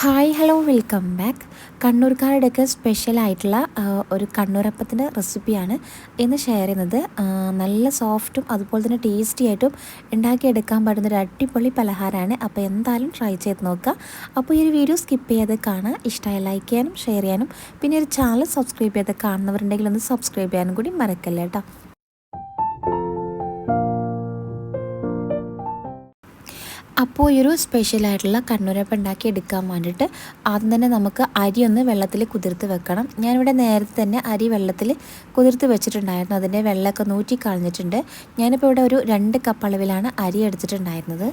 Hi hello welcome back കണ്ണൂർക്കാരുടെയൊക്കെ special ആയിട്ടുള്ള ഒരു കണ്ണൂരപ്പത്തിന്റെ റെസിപ്പിയാണ് ഇന്ന് ഷെയർ ചെയ്യുന്നത്. നല്ല സോഫ്റ്റും അതുപോലെ തന്നെ ടേസ്റ്റി ആയിട്ടും ഉണ്ടാക്കിയെടുക്കാൻ പറ്റുന്ന ഒരു അടിപൊളി പലഹാരമാണ്. അപ്പോൾ എന്തായാലും ട്രൈ ചെയ്ത് നോക്കുക. അപ്പോൾ ഈ ഒരു വീഡിയോ സ്കിപ്പ് ചെയ്യാതെ കാണുക. ഇഷ്ടമായി ലൈക്ക് ചെയ്യാനും ഷെയർ ചെയ്യാനും പിന്നെ ഒരു ചാനൽ സബ്സ്ക്രൈബ് ചെയ്ത് കാണുന്നവരുണ്ടെങ്കിൽ ഒന്ന് സബ്സ്ക്രൈബ് ചെയ്യാനും കൂടി മറക്കല്ലേ കേട്ടോ അപ്പോൾ ഈ ഒരു സ്പെഷ്യലായിട്ടുള്ള കണ്ണൂരപ്പം ഉണ്ടാക്കി എടുക്കാൻ വേണ്ടിയിട്ട് ആദ്യം തന്നെ നമുക്ക് അരി ഒന്ന് വെള്ളത്തിൽ കുതിർത്ത് വെക്കണം. ഞാനിവിടെ നേരത്തെ തന്നെ അരി വെള്ളത്തിൽ കുതിർത്ത് വെച്ചിട്ടുണ്ടായിരുന്നു. അതിന്റെ വെള്ളമൊക്കെ നൂറ്റി കളഞ്ഞിട്ടുണ്ട്. ഞാനിപ്പോൾ ഇവിടെ ഒരു രണ്ട് കപ്പ് അളവിലാണ് അരി എടുത്തിട്ടുണ്ടായിരുന്നത്.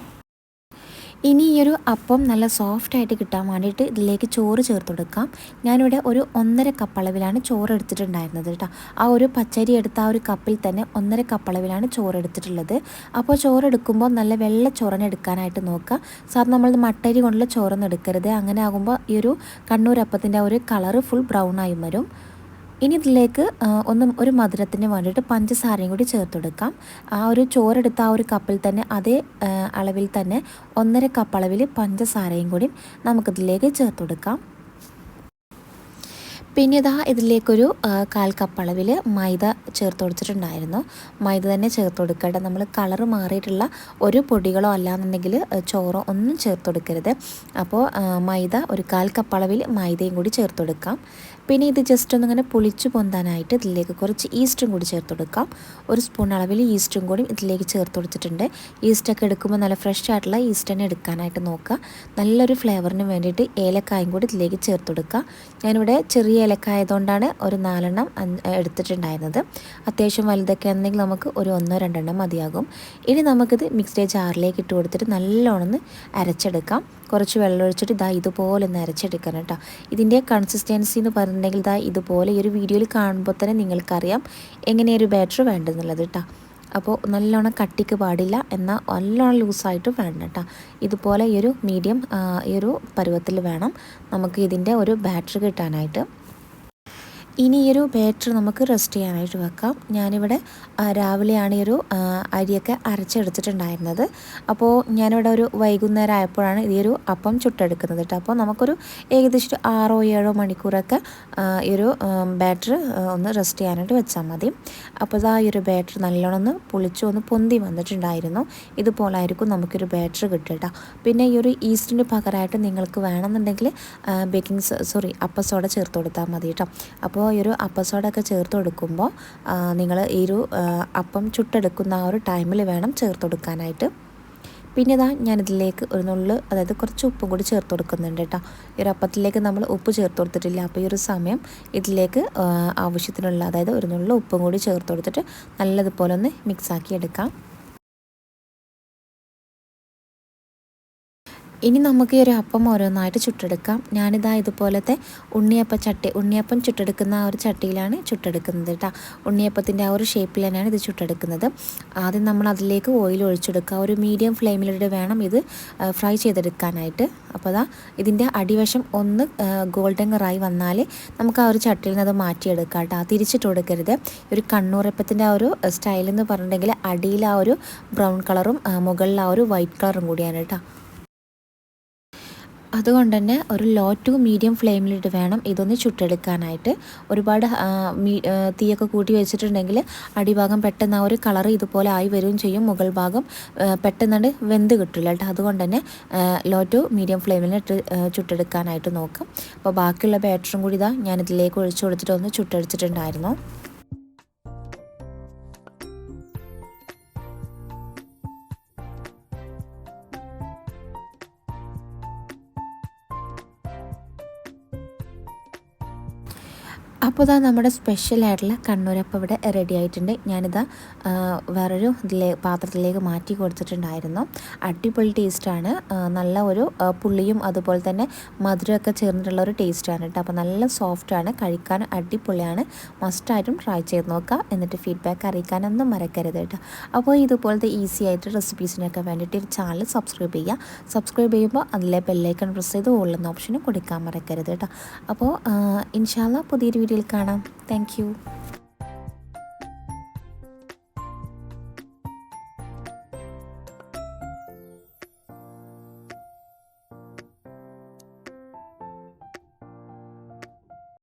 ഇനി ഈ ഒരു അപ്പം നല്ല സോഫ്റ്റ് ആയിട്ട് കിട്ടാൻ വേണ്ടിയിട്ട് ഇതിലേക്ക് ചോറ് ചേർത്ത് കൊടുക്കാം. ഞാനിവിടെ ഒരു ഒന്നര കപ്പ് അളവിലാണ് ചോറ് എടുത്തിട്ടുണ്ടായിരുന്നത് കേട്ടോ. ആ ഒരു പച്ചരി എടുത്ത ആ ഒരു കപ്പിൽ തന്നെ ഒന്നര കപ്പ് അളവിലാണ് ചോറ് എടുത്തിട്ടുള്ളത്. അപ്പോൾ ചോറ് എടുക്കുമ്പോൾ നല്ല വെള്ള ചോറിനെ എടുക്കാനായിട്ട് നോക്കുക. സാർ നമ്മൾ മട്ടരി കൊണ്ടുള്ള ചോറൊന്നും എടുക്കരുത്. അങ്ങനെ ആകുമ്പോൾ ഈ ഒരു കണ്ണൂരപ്പത്തിന്റെ ഒരു കളറ് ഫുൾ ബ്രൗൺ ആയി വരും. ഇനി ഇതിലേക്ക് ഒന്ന് ഒരു മധുരത്തിന് വേണ്ടിയിട്ട് പഞ്ചസാരയും കൂടി ചേർത്ത് കൊടുക്കാം. ആ ഒരു ചോറെടുത്ത ആ ഒരു കപ്പിൽ തന്നെ അതേ അളവിൽ തന്നെ ഒന്നര കപ്പ് അളവിൽ പഞ്ചസാരയും കൂടി നമുക്കിതിലേക്ക് ചേർത്ത് കൊടുക്കാം. പിന്നെ ഇതാ ഇതിലേക്കൊരു കാൽ കപ്പ് അളവിൽ മൈദ ചേർത്ത് കൊടുത്തിട്ടുണ്ടായിരുന്നു. മൈദ തന്നെ ചേർത്ത് കൊടുക്കട്ടെ നമ്മൾ കളർ മാറിയിട്ടുള്ള ഒരു പൊടികളോ അല്ലാന്നുണ്ടെങ്കിൽ ചോറോ ഒന്നും ചേർത്ത് കൊടുക്കരുത്. അപ്പോൾ മൈദ ഒരു കാൽ കപ്പ് അളവിൽ മൈദയും കൂടി ചേർത്ത് കൊടുക്കാം. പിന്നെ ഇത് ജസ്റ്റ് ഒന്നിങ്ങനെ പൊളിച്ചു പൊന്താനായിട്ട് ഇതിലേക്ക് കുറച്ച് ഈസ്റ്റും കൂടി ചേർത്ത് കൊടുക്കാം. ഒരു സ്പൂൺ അളവിൽ ഈസ്റ്റും കൂടി ഇതിലേക്ക് ചേർത്ത് കൊടുത്തിട്ടുണ്ട്. ഈസ്റ്റൊക്കെ എടുക്കുമ്പോൾ നല്ല ഫ്രഷ് ആയിട്ടുള്ള ഈസ്റ്റ് തന്നെ എടുക്കാനായിട്ട് നോക്കുക. നല്ലൊരു ഫ്ലേവറിന് വേണ്ടിയിട്ട് ഏലക്കായും കൂടി ഇതിലേക്ക് ചേർത്ത് കൊടുക്കുക. ഞാനിവിടെ ചെറിയ ഏലക്കായതുകൊണ്ടാണ് ഒരു നാലെണ്ണം എടുത്തിട്ടുണ്ടായിരുന്നത്. അത്യാവശ്യം വലുതൊക്കെ ആണെങ്കിൽ നമുക്ക് ഒരു ഒന്നോ രണ്ടെണ്ണം മതിയാകും. ഇനി നമുക്കിത് മിക്സ്ഡ് ജാറിലേക്ക് ഇട്ട് കൊടുത്തിട്ട് നല്ലോണം അരച്ചെടുക്കാം. കുറച്ച് വെള്ളം ഒഴിച്ചിട്ട് ഇതാ ഇതുപോലെ ഒന്ന് അരച്ചെടുക്കണം കേട്ടോ. ഇതിന്റെ കൺസിസ്റ്റൻസി എന്ന് പറഞ്ഞിട്ടുണ്ടെങ്കിൽ ഇതാ ഇതുപോലെ ഈ ഒരു വീഡിയോയിൽ കാണുമ്പോൾ തന്നെ നിങ്ങൾക്കറിയാം എങ്ങനെയൊരു ബാറ്റർ വേണ്ടതെന്നുള്ളത് കേട്ടോ. അപ്പോൾ നല്ലോണം കട്ടിക്ക് പാടില്ല എന്നാൽ നല്ലോണം ലൂസായിട്ട് വേണം കേട്ടോ. ഇതുപോലെ ഈ ഒരു മീഡിയം ഈ ഒരു പരുവത്തിൽ വേണം നമുക്ക് ഇതിന്റെ ഒരു ബാറ്ററി കിട്ടാനായിട്ട്. ഇനി ഈ ഒരു ബാറ്റർ നമുക്ക് റെസ്റ്റ് ചെയ്യാനായിട്ട് വെക്കാം. ഞാനിവിടെ രാവിലെയാണ് ഈ ഒരു അരിയൊക്കെ അരച്ചെടുത്തിട്ടുണ്ടായിരുന്നത്. അപ്പോൾ ഞാനിവിടെ ഒരു വൈകുന്നേരം ആയപ്പോഴാണ് ഈ ഒരു അപ്പം ചുട്ടെടുക്കുന്നത് കേട്ടോ. അപ്പോൾ നമുക്കൊരു ഏകദേശം ഒരു ആറോ ഏഴോ മണിക്കൂറൊക്കെ ഈ ഒരു ബാറ്റർ ഒന്ന് റെസ്റ്റ് ചെയ്യാനായിട്ട് വെച്ചാൽ മതി. അപ്പോൾ ഇതാ ഈ ഒരു ബാറ്റർ നല്ലോണം ഒന്ന് പൊളിച്ചു ഒന്ന് പൊന്തി വന്നിട്ടുണ്ടായിരുന്നു. ഇതുപോലായിരിക്കും നമുക്കൊരു ബാറ്റർ കിട്ടുക പിന്നെ ഈ ഒരു ഈസ്റ്റിന് പകരമായിട്ട് നിങ്ങൾക്ക് വേണമെന്നുണ്ടെങ്കിൽ ബേക്കിംഗ് സോറി അപ്പ സോഡ ചേർത്ത് കൊടുത്താൽ മതി കേട്ടോ. അപ്പോൾ ഈ ഒരു അപ്പസോടൊക്കെ ചേർത്ത് കൊടുക്കുമ്പോൾ നിങ്ങൾ ഈ ഒരു അപ്പം ചുട്ടെടുക്കുന്ന ആ ഒരു ടൈമിൽ വേണം ചേർത്ത് കൊടുക്കാനായിട്ട്. പിന്നെ ഇതാ ഞാനിതിലേക്ക് ഒരു നുള്ളു അതായത് കുറച്ച് ഉപ്പും കൂടി ചേർത്ത് കൊടുക്കുന്നുണ്ട് കേട്ടോ. ഈ ഒരു അപ്പത്തിലേക്ക് നമ്മൾ ഉപ്പ് ചേർത്ത് കൊടുത്തിട്ടില്ല. അപ്പോൾ ഈ ഒരു സമയം ഇതിലേക്ക് ആവശ്യത്തിനുള്ള അതായത് ഒരു നുള്ളു ഉപ്പും കൂടി ചേർത്ത് കൊടുത്തിട്ട് നല്ലതുപോലെ ഒന്ന് മിക്സാക്കി എടുക്കാം. ഇനി നമുക്ക് ഈ ഒരു അപ്പം ഓരോന്നായിട്ട് ചുട്ടെടുക്കാം. ഞാനിതാ ഇതുപോലത്തെ ഉണ്ണിയപ്പ ചട്ടി ഉണ്ണിയപ്പം ചുട്ടെടുക്കുന്ന ആ ഒരു ചട്ടിയിലാണ് ചുട്ടെടുക്കുന്നത് കേട്ടോ ഉണ്ണിയപ്പത്തിന്റെ ആ ഒരു ഷേപ്പിൽ തന്നെയാണ് ഇത് ചുട്ടെടുക്കുന്നത്. ആദ്യം നമ്മൾ അതിലേക്ക് ഓയിൽ ഒഴിച്ചെടുക്കുക. ഒരു മീഡിയം ഫ്ലെയിമിലിട്ട് വേണം ഇത് ഫ്രൈ ചെയ്തെടുക്കാനായിട്ട്. അപ്പോൾ അതാ ഇതിന്റെ അടിവശം ഒന്ന് ഗോൾഡൻ കളറായി വന്നാൽ നമുക്ക് ആ ഒരു ചട്ടിയിൽ നിന്ന് അത് മാറ്റിയെടുക്കാം കേട്ടോ തിരിച്ചിട്ട് കൊടുക്കരുത്. ഒരു കണ്ണൂറപ്പത്തിന്റെ ആ ഒരു സ്റ്റൈൽ എന്ന് പറഞ്ഞിട്ടുണ്ടെങ്കിൽ അടിയിൽ ആ ഒരു ബ്രൗൺ കളറും മുകളിൽ ആ ഒരു വൈറ്റ് കളറും കൂടിയാണ് കേട്ടോ അതുകൊണ്ട് തന്നെ ഒരു ലോ ടു മീഡിയം ഫ്ലെയിമിലിട്ട് വേണം ഇതൊന്ന് ചുട്ടെടുക്കാനായിട്ട്. ഒരുപാട് തീയൊക്കെ കൂട്ടി വെച്ചിട്ടുണ്ടെങ്കിൽ അടിഭാഗം പെട്ടെന്ന് ആ ഒരു കളർ ഇതുപോലെ ആയി വരികയും ചെയ്യും. മുകൾ ഭാഗം പെട്ടെന്ന് വെന്ത് കിട്ടില്ല കേട്ടോ. അതുകൊണ്ട് തന്നെ ലോ ടു മീഡിയം ഫ്ലെയിമിലിട്ട് ചുട്ടെടുക്കാനായിട്ട് നോക്കാം. അപ്പോൾ ബാക്കിയുള്ള ബാറ്ററും കൂടി ഇതാ ഞാനിതിലേക്ക് ഒഴിച്ചു കൊടുത്തിട്ട് ഒന്ന് ചുട്ടെടുത്തിട്ടുണ്ടായിരുന്നു. അപ്പോൾ ഇതാ നമ്മുടെ സ്പെഷ്യലായിട്ടുള്ള കണ്ണൂരപ്പം ഇവിടെ റെഡി ആയിട്ടുണ്ട്. ഞാനിതാ വേറൊരു ഇതിലെ പാത്രത്തിലേക്ക് മാറ്റി കൊടുത്തിട്ടുണ്ടായിരുന്നു. അടിപൊളി ടേസ്റ്റാണ് നല്ല ഒരു പുളിയും അതുപോലെ തന്നെ മധുരമൊക്കെ ചേർന്നിട്ടുള്ള ഒരു ടേസ്റ്റാണ് കേട്ടോ. അപ്പോൾ നല്ല സോഫ്റ്റാണ് കഴിക്കാൻ അടിപൊളിയാണ്. മസ്റ്റായിട്ടും ട്രൈ ചെയ്ത് നോക്കുക എന്നിട്ട് ഫീഡ്ബാക്ക് അറിയിക്കാനൊന്നും മറക്കരുത് കേട്ടോ. അപ്പോൾ ഇതുപോലത്തെ ഈസി ആയിട്ട് റെസിപ്പീസിനൊക്കെ വേണ്ടിയിട്ട് ഒരു ചാനൽ സബ്സ്ക്രൈബ് ചെയ്യുക സബ്സ്ക്രൈബ് ചെയ്യുമ്പോൾ അതിലെ ബെല്ലൈക്കൺ പ്രസ് ചെയ്ത് ഓളുന്ന ഓപ്ഷനും കൊടുക്കാൻ മറക്കരുത് കേട്ടോ. അപ്പോൾ ഇൻഷാല്ല പുതിയൊരു വീഡിയോയിൽ കാണാം. താങ്ക്